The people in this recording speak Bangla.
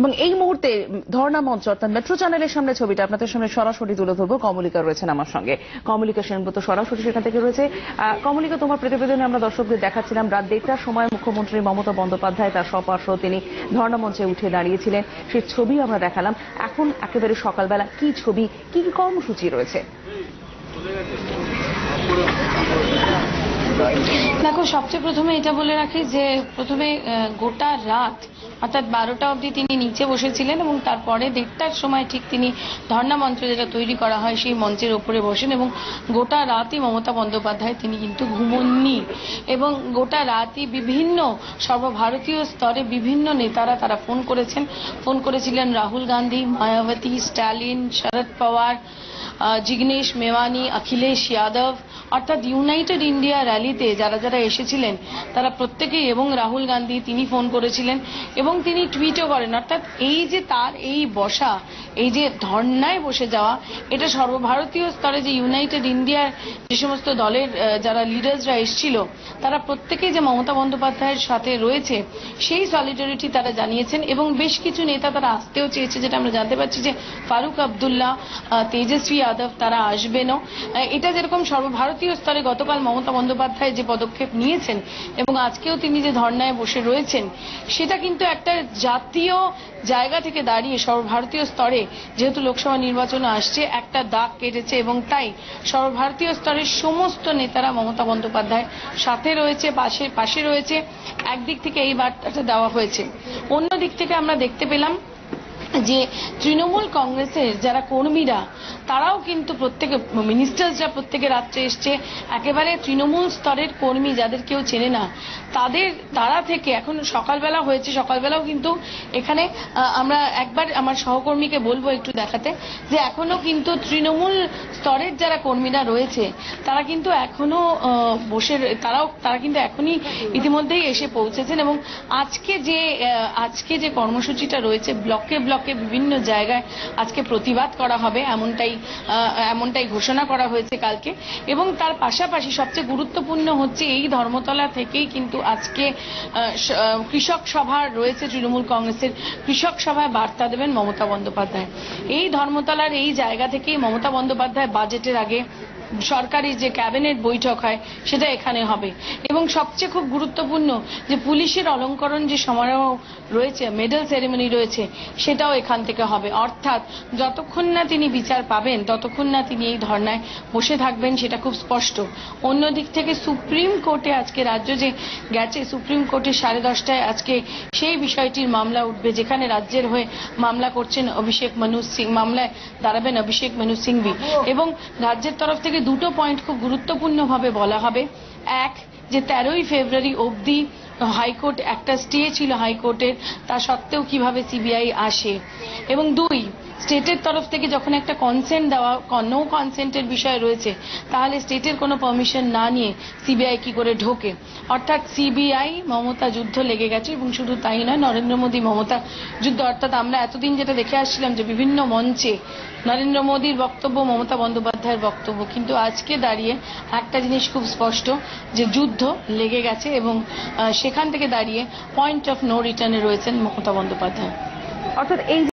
এবং এই মুহূর্তে ধর্ণা মঞ্চ, অর্থাৎ মেট্রো চ্যানেলের সামনে ছবিটা আপনাদের সামনে সরাসরি তুলে ধরবো। কমলিকা রয়েছেন আমার সঙ্গে। কমলিকা সেনব্রত সরাসরি সেখান থেকে রয়েছে। কমলিকা, তোমার প্রতিবেদনে আমরা দর্শকদের দেখাচ্ছিলাম রাত দেড়টার সময় মুখ্যমন্ত্রী মমতা বন্দ্যোপাধ্যায় তার সপার্শ্ব তিনি ধর্ণা মঞ্চে উঠে দাঁড়িয়েছিলেন। সেই ছবি আমরা দেখালাম। এখন একেবারে সকালবেলা কি ছবি, কি কি কর্মসূচি রয়েছে? দেখো, সবচেয়ে প্রথমে এটা বলে রাখি যে প্রথমে গোটা রাত অর্থাৎ বারোটা অবধি তিনি নিচে বসেছিলেন এবং তারপরে দেড়টার সময় ঠিক তিনি ধর্ণা মঞ্চ যেটা তৈরি করা হয় সেই মঞ্চের ওপরে বসেন এবং গোটা রাতই মমতা বন্দ্যোপাধ্যায় তিনি কিন্তু ঘুমননি। এবং গোটা রাতই বিভিন্ন সর্বভারতীয় স্তরে বিভিন্ন নেতারা তারা ফোন করেছেন। ফোন করেছিলেন রাহুল গান্ধী, মায়াবতী, স্ট্যালিন, শরদ পাওয়ার জিগ্নেশ, মেওয়ানি, অখিলেশ, যাদব, অর্থাৎ ইউনাইটেড ইন্ডিয়া র্যালিতে যারা যারা এসেছিলেন, তারা প্রত্যেকেই এবং রাহুল গান্ধী, তিনি ফোন করেছিলেন এবং তিনি টুইটও করেন। অর্থাৎ এই যে তার এই বসা, এই যে ধর্নায় বসে যাওয়া, এটা সর্বভারতীয় স্তরে যে ইউনাইটেড ইন্ডিয়ার যে সমস্ত দলের যারা লিডার্সরা এসেছিল, তারা প্রত্যেকেই যে মমতা বন্দ্যোপাধ্যায়ের সাথে রয়েছে, সেই সলিডারিটি তারা জানিয়েছেন এবং বেশ কিছু নেতা তারা আসতেও চেয়েছে, যেটা আমরা জানতে পারছি যে ফারুক আবদুল্লাহ তেজস্বী যাদব তারা আসবেনও। এটা যেরকম সর্বভারতীয় স্তরে গতকাল মমতা বন্দ্যোপাধ্যায় যে পদক্ষেপ নিয়েছেন এবং আজকেও তিনি যে ধর্নায় বসে রয়েছেন, সেটা কিন্তু একটা জাতীয় জায়গা থেকে দাঁড়িয়ে সর্বভারতীয় স্তরে যেহেতু লোকসভা নির্বাচন আসছে, একটা দাগ কেটেছে এবং তাই সর্বভারতীয় স্তরের সমস্ত নেতারা মমতা বন্দ্যোপাধ্যায় সাথে রয়েছে, পাশে পাশে রয়েছে। একদিক থেকে এই বার্তাটা দেওয়া হয়েছে। অন্য দিক থেকে আমরা দেখতে পেলাম যে তৃণমূল কংগ্রেসের যারা কর্মীরা, তারাও কিন্তু প্রত্যেকে মিনিস্টার্সরা প্রত্যেকে রাত্রে এসছে, একেবারে তৃণমূল স্তরের কর্মী যাদের কেউ চেনে না, তাদের, তারা থেকে এখন সকালবেলা হয়েছে, সকালবেলাও কিন্তু এখানে আমরা একবার আমার সহকর্মীকে বলব একটু দেখাতে, যে এখনও কিন্তু তৃণমূল স্তরের যারা কর্মীরা রয়েছে, তারা কিন্তু এখনও বসে, তারাও, তারা কিন্তু এখনই ইতিমধ্যেই এসে পৌঁছেছেন এবং আজকে যে আজকে যে কর্মসূচিটা রয়েছে, ব্লকে ব্লকে বিভিন্ন জায়গায় আজকে প্রতিবাদ করা হবে, এমনটাই এমনটাই ঘোষণা করা হয়েছে কালকে। এবং তার পাশাপাশি সবচেয়ে গুরুত্বপূর্ণ হচ্ছে এই ধর্মতলা থেকেই কিন্তু আজকে কৃষক সভা রয়েছে তৃণমূল কংগ্রেসের। কৃষক সভায় বার্তা দেবেন মমতা বন্দ্যোপাধ্যায়। এই ধর্মতলার এই জায়গা থেকেই মমতা বন্দ্যোপাধ্যায় বাজেটের আগে সরকারি যে ক্যাবিনেট বৈঠক হয়, সেটা এখানে হবে। এবং সবচেয়ে খুব গুরুত্বপূর্ণ যে পুলিশের অলঙ্করণ যে সমারোহ রয়েছে মেডেল সেরেমনি রয়েছে, সেটাও এখান থেকে হবে। অর্থাৎ যতক্ষণ না তিনি বিচার পাবেন, ততক্ষণ না তিনি এই ধর্নায় বসে থাকবেন, সেটা খুব স্পষ্ট। অন্য দিক থেকে সুপ্রিম কোর্টে আজকে রাজ্য যে গেছে, সুপ্রিম কোর্টে সাড়ে দশটায় আজকে সেই বিষয়টির মামলা উঠবে, যেখানে রাজ্যের হয়ে মামলা করছেন অভিষেক মনু সিং, মামলায় দাঁড়াবেন অভিষেক মনু সিংভি। এবং রাজ্যের তরফ থেকে দুটো পয়েন্ট খুব গুরুত্বপূর্ণভাবে বলা হবে। এক, যে তেরোই ফেব্রুয়ারি অবধি হাইকোর্ট, একটা স্টে ছিল হাইকোর্টের, তা সত্ত্বেও কীভাবে সিবিআই আসে? এবং দুই, স্টেটের তরফ থেকে যখন একটা কনসেন্ট দেওয়া নো কনসেন্টের বিষয় রয়েছে, তাহলে স্টেটের কোনো পারমিশন না নিয়ে সিবিআই কি করে ঢোকে? অর্থাৎ সিবিআই মমতা যুদ্ধ লেগে গেছে এবং শুধু তাই নয়, নরেন্দ্র মোদী মমতা যুদ্ধ, অর্থাৎ আমরা এতদিন যেটা দেখে আসছিলাম যে বিভিন্ন মঞ্চে নরেন্দ্র মোদীর বক্তব্য, মমতা বন্দ্যোপাধ্যায়ের বক্তব্য। কিন্তু আজকে দাঁড়িয়ে একটা জিনিস খুব স্পষ্ট, যে যুদ্ধ লেগে গেছে এবং সেখান থেকে দাঁড়িয়ে পয়েন্ট অফ নো রিটার্নে রয়েছেন মমতা বন্দ্যোপাধ্যায়। অর্থাৎ এই